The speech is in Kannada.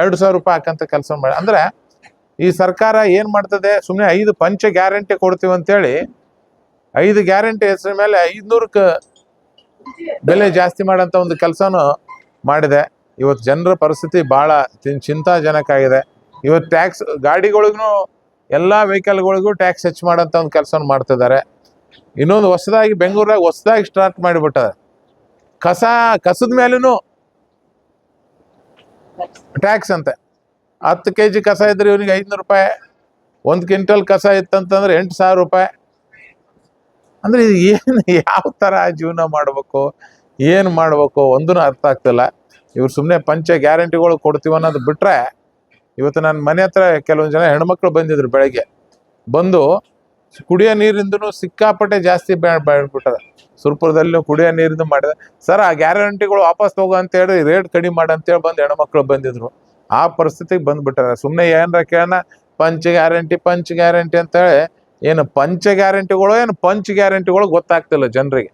ಎರಡು ಸಾವಿರ ರೂಪಾಯಿ ಹಾಕಂತ ಕೆಲಸ ಮಾಡಿ ಅಂದ್ರೆ ಈ ಸರ್ಕಾರ ಏನ್ ಮಾಡ್ತದೆ? ಸುಮ್ಮನೆ ಐದು ಪಂಚ ಗ್ಯಾರಂಟಿ ಕೊಡ್ತೀವಿ ಅಂತೇಳಿ ಐದು ಗ್ಯಾರಂಟಿ ಹೆಸರ ಮೇಲೆ ಐದ್ನೂರಕ್ಕೆ ಬೆಲೆ ಜಾಸ್ತಿ ಮಾಡೋಂಥ ಒಂದು ಕೆಲಸನೂ ಮಾಡಿದೆ. ಇವತ್ತು ಜನರ ಪರಿಸ್ಥಿತಿ ಭಾಳ ಚಿಂತಾಜನಕ ಆಗಿದೆ. ಇವತ್ತು ಟ್ಯಾಕ್ಸ್ ಗಾಡಿಗಳಿಗೂ ಎಲ್ಲ ವೆಹಿಕಲ್ಗಳಿಗೂ ಟ್ಯಾಕ್ಸ್ ಹೆಚ್ಚು ಮಾಡೋಂಥ ಒಂದು ಕೆಲಸ ಮಾಡ್ತಿದ್ದಾರೆ. ಇನ್ನೊಂದು ಹೊಸದಾಗಿ ಬೆಂಗಳೂರಾಗ ಹೊಸದಾಗಿ ಸ್ಟಾರ್ಟ್ ಮಾಡಿಬಿಟ್ಟದ. ಕಸ ಕಸದ ಮೇಲೂ ಟ್ಯಾಕ್ಸ್ ಅಂತೆ. ಹತ್ತು ಕೆ ಜಿ ಕಸ ಇದ್ರೆ ಇವನಿಗೆ ಐದುನೂರು ರೂಪಾಯಿ. ಒಂದು ಕ್ವಿಂಟಲ್ ಕಸ ಇತ್ತಂತಂದ್ರೆ ಎಂಟು ಸಾವಿರ ರೂಪಾಯಿ. ಅಂದ್ರೆ ಏನು, ಯಾವ ಥರ ಜೀವನ ಮಾಡಬೇಕು, ಏನು ಮಾಡಬೇಕು ಒಂದೂ ಅರ್ಥ ಆಗ್ತಿಲ್ಲ. ಇವ್ರು ಸುಮ್ಮನೆ ಪಂಚ ಗ್ಯಾರಂಟಿಗಳು ಕೊಡ್ತೀವಿ ಅನ್ನೋದು ಬಿಟ್ರೆ ಇವತ್ತು ನನ್ನ ಮನೆ ಹತ್ರ ಕೆಲವೊಂದು ಜನ ಹೆಣ್ಮಕ್ಳು ಬಂದಿದ್ರು ಬೆಳಗ್ಗೆ. ಬಂದು ಕುಡಿಯೋ ನೀರಿಂದನೂ ಸಿಕ್ಕಾಪಟ್ಟೆ ಜಾಸ್ತಿ ಬಿಟ್ಟದ ಸುರ್ಪುರದಲ್ಲೂ ಕುಡಿಯೋ ನೀರಿಂದ ಮಾಡಿದೆ. ಸರ್, ಆ ಗ್ಯಾರಂಟಿಗಳು ವಾಪಸ್ ತಗೋ ಅಂತ ಹೇಳಿ ರೇಟ್ ಕಡಿಮೆ ಮಾಡು ಅಂತೇಳಿ ಬಂದು ಹೆಣ್ಮಕ್ಳು ಬಂದಿದ್ರು. ಆ ಪರಿಸ್ಥಿತಿಗೆ ಬಂದ್ಬಿಟ್ಟಾರೆ. ಸುಮ್ಮನೆ ಏನಾರ ಕೇಳೋಣ, ಪಂಚ್ ಗ್ಯಾರಂಟಿ ಪಂಚ್ ಗ್ಯಾರಂಟಿ ಅಂತೇಳಿ ಏನು ಪಂಚ ಗ್ಯಾರಂಟಿಗಳು ಏನು ಪಂಚ್ ಗ್ಯಾರಂಟಿಗಳು ಗೊತ್ತಾಗ್ತಿಲ್ಲ ಜನರಿಗೆ.